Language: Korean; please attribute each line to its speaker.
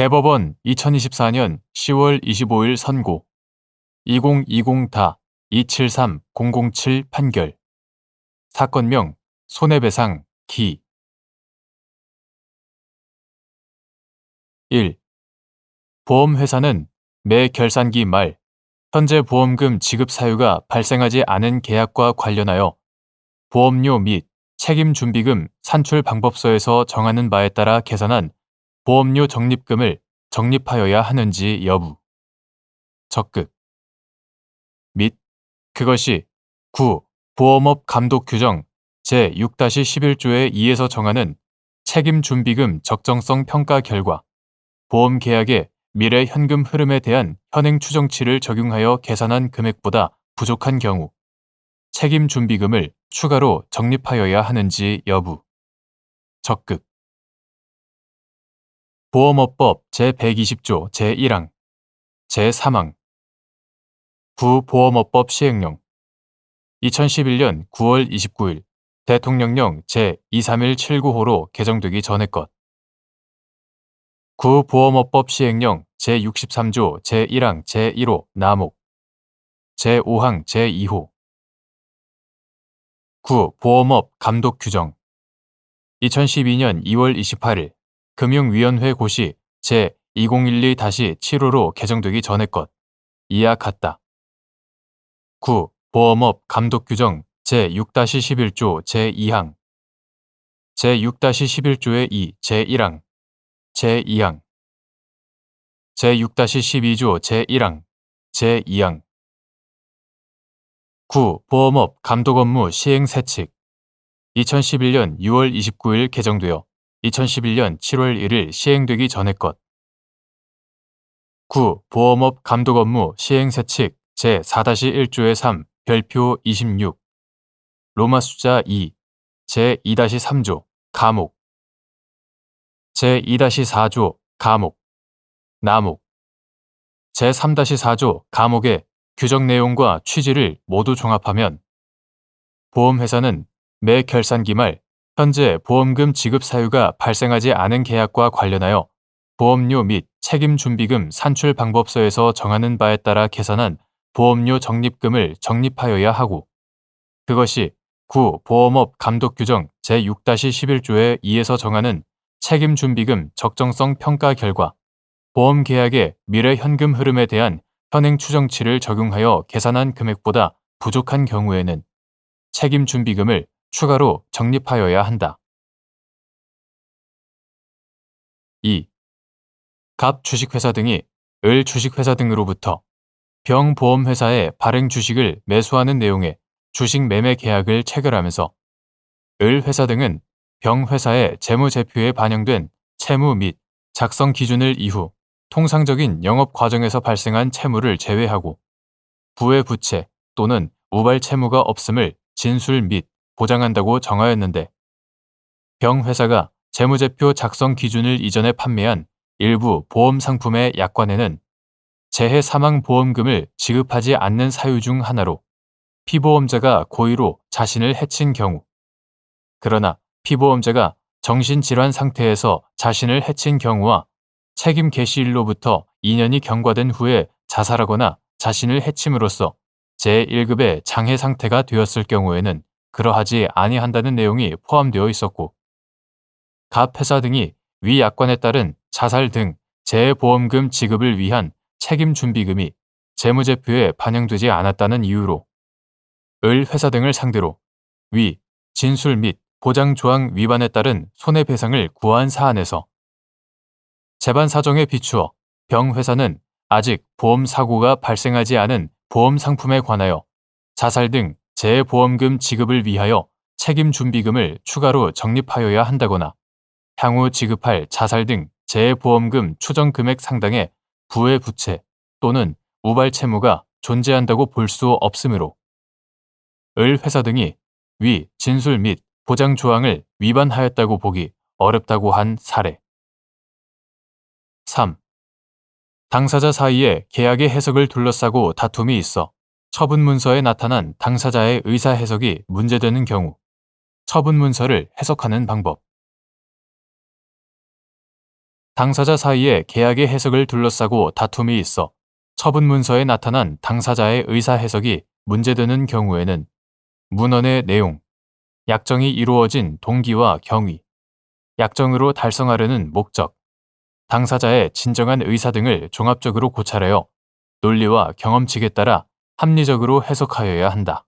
Speaker 1: 대법원 2024년 10월 25일 선고. 2020-273-007 판결. 사건명 손해배상 기. 1. 보험회사는 매 결산기 말 현재 보험금 지급 사유가 발생하지 않은 계약과 관련하여 보험료 및 책임 준비금 산출 방법서에서 정하는 바에 따라 계산한 보험료 적립금을 적립하여야 하는지 여부. 적극. 및 그것이 9. 보험업 감독 규정 제6-11조의 2에서 정하는 책임 준비금 적정성 평가 결과 보험 계약의 미래 현금 흐름에 대한 현행 추정치를 적용하여 계산한 금액보다 부족한 경우 책임 준비금을 추가로 적립하여야 하는지 여부. 적극. 보험업법 제120조 제1항 제3항. 구보험업법 시행령. 2011년 9월 29일 대통령령 제23179호로 개정되기 전의 것. 구보험업법 시행령 제63조 제1항 제1호 나목 제5항 제2호. 구 보험업 감독 규정. 2012년 2월 28일 금융위원회 고시 제2012-7호로 개정되기 전의 것. 이와 같다. 9. 보험업 감독 규정 제6-11조 제2항. 제6-11조의 2 제1항. 제2항. 제6-12조 제1항. 제2항. 9. 보험업 감독 업무 시행 세칙. 2011년 6월 29일 개정되어 2011년 7월 1일 시행되기 전의 것. 9. 보험업 감독 업무 시행세칙 제4-1조의 3 별표 26 로마 숫자 2 제2-3조 가목 제2-4조 가목 나목 제3-4조 가목의 규정 내용과 취지를 모두 종합하면 보험회사는 매 결산기 말 현재 보험금 지급 사유가 발생하지 않은 계약과 관련하여 보험료 및 책임 준비금 산출 방법서에서 정하는 바에 따라 계산한 보험료 적립금을 적립하여야 하고 그것이 구 보험업 감독 규정 제6-11조의 2에서 정하는 책임 준비금 적정성 평가 결과 보험 계약의 미래 현금 흐름에 대한 현행 추정치를 적용하여 계산한 금액보다 부족한 경우에는 책임 준비금을 추가로 적립하여야 한다. 2. 갑 주식회사 등이 을 주식회사 등으로부터 병보험회사의 발행 주식을 매수하는 내용의 주식 매매 계약을 체결하면서 을 회사 등은 병 회사의 재무제표에 반영된 채무 및 작성 기준을 이후 통상적인 영업 과정에서 발생한 채무를 제외하고 부의 부채 또는 우발 채무가 없음을 진술 및 보장한다고 정하였는데 병 회사가 재무제표 작성 기준을 이전에 판매한 일부 보험 상품의 약관에는 재해 사망 보험금을 지급하지 않는 사유 중 하나로 피보험자가 고의로 자신을 해친 경우 그러나 피보험자가 정신질환 상태에서 자신을 해친 경우와 책임 개시일로부터 2년이 경과된 후에 자살하거나 자신을 해침으로써 제1급의 장애 상태가 되었을 경우에는 그러하지 아니한다는 내용이 포함되어 있었고 갑 회사 등이 위 약관에 따른 자살 등 재보험금 지급을 위한 책임 준비금이 재무제표에 반영되지 않았다는 이유로 을 회사 등을 상대로 위 진술 및 보장 조항 위반에 따른 손해배상을 구한 사안에서 재반 사정에 비추어 병 회사는 아직 보험 사고가 발생하지 않은 보험 상품에 관하여 자살 등 재보험금 지급을 위하여 책임 준비금을 추가로 적립하여야 한다거나 향후 지급할 자살 등 재보험금 추정 금액 상당의 부의 부채 또는 우발 채무가 존재한다고 볼 수 없으므로 을 회사 등이 위 진술 및 보장 조항을 위반하였다고 보기 어렵다고 한 사례. 3. 당사자 사이에 계약의 해석을 둘러싸고 다툼이 있어 처분 문서에 나타난 당사자의 의사 해석이 문제되는 경우 처분 문서를 해석하는 방법. 당사자 사이에 계약의 해석을 둘러싸고 다툼이 있어 처분 문서에 나타난 당사자의 의사 해석이 문제되는 경우에는 문헌의 내용, 약정이 이루어진 동기와 경위, 약정으로 달성하려는 목적, 당사자의 진정한 의사 등을 종합적으로 고찰하여 논리와 경험칙에 따라 합리적으로 해석하여야 한다.